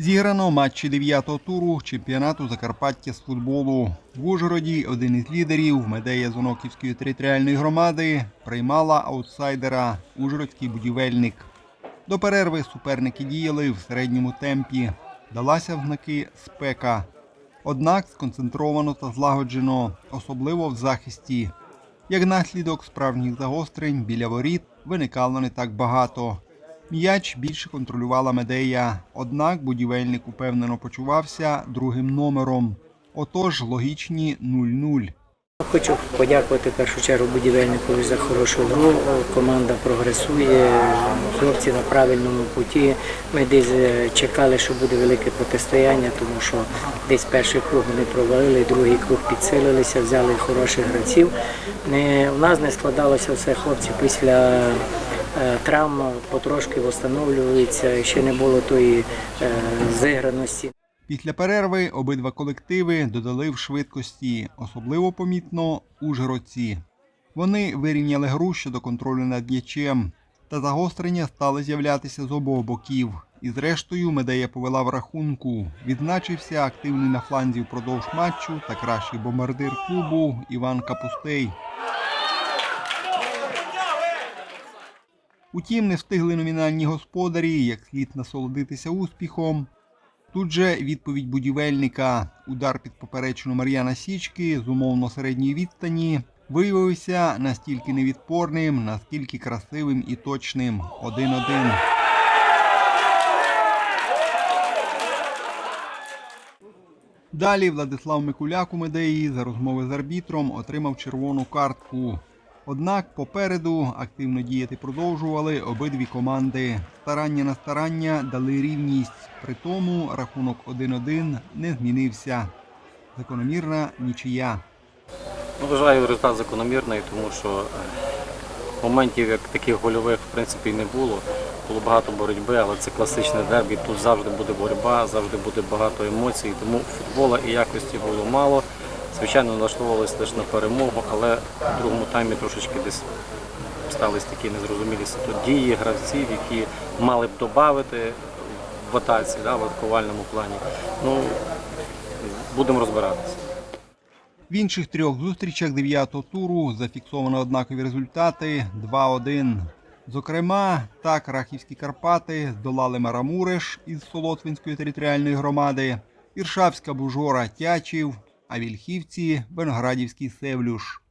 Зіграно матчі дев'ятого туру чемпіонату Закарпаття з футболу. В Ужгороді один із лідерів Медея Зоноківської територіальної громади приймала аутсайдера Ужгородський будівельник. До перерви суперники діяли в середньому темпі. Далася в знаки спека. Однак сконцентровано та злагоджено, особливо в захисті. Як наслідок справжніх загострень біля воріт виникало не так багато. М'яч більше контролювала медея, однак будівельник упевнено почувався другим номером. Отож, логічні 0-0. Хочу подякувати в першу чергу будівельникові за хорошу гру. Команда прогресує, хлопці на правильному путі. Ми десь е, чекали, що буде велике протистояння, тому що десь перший круг вони провалили, другий круг підсилилися, взяли хороших гравців. У нас не складалося все, хлопці після е, травм потрошки встановлюються, ще не було тої е, зіграності. Після перерви обидва колективи додали в швидкості, особливо помітно ужгородці. Вони вирівняли гру щодо контролю над м'ячем, та загострення стали з'являтися з обох боків. І зрештою медея повела в рахунку. Відзначився активний на фланзі впродовж матчу та кращий бомбардир клубу Іван Капустей. Утім, не встигли номінальні господарі, як слід насолодитися успіхом. Тут же відповідь будівельника. Удар під поперечину Мар'яна Січки з умовно середньої відстані виявився настільки невідпорним, наскільки красивим і точним. 1-1. Далі Владислав Микуляк у медеї за розмови з арбітром отримав червону картку. Однак попереду активно діяти продовжували обидві команди. Старання на старання дали рівність. При тому рахунок 1-1 не змінився. Закономірна нічия. Ну, вважаю результат закономірний, тому що е, моментів як таких гольових в принципі не було. Було багато боротьби, але це класичне дербі. Тут завжди буде боротьба, завжди буде багато емоцій. Тому футбола і якості було мало. Звичайно, налаштовувалися лише на перемогу, але в другому таймі трошечки десь стались такі незрозумілі дії гравців, які мали б додати в атаці, да, в атакувальному плані. Ну, будемо розбиратися. В інших трьох зустрічах дев'ятого туру зафіксовано однакові результати 2-1. Зокрема, так Рахівські Карпати здолали Марамуреш із Солотвинської територіальної громади, Іршавська Бужора Тячів, а Вільхівці Венградівський Севлюш.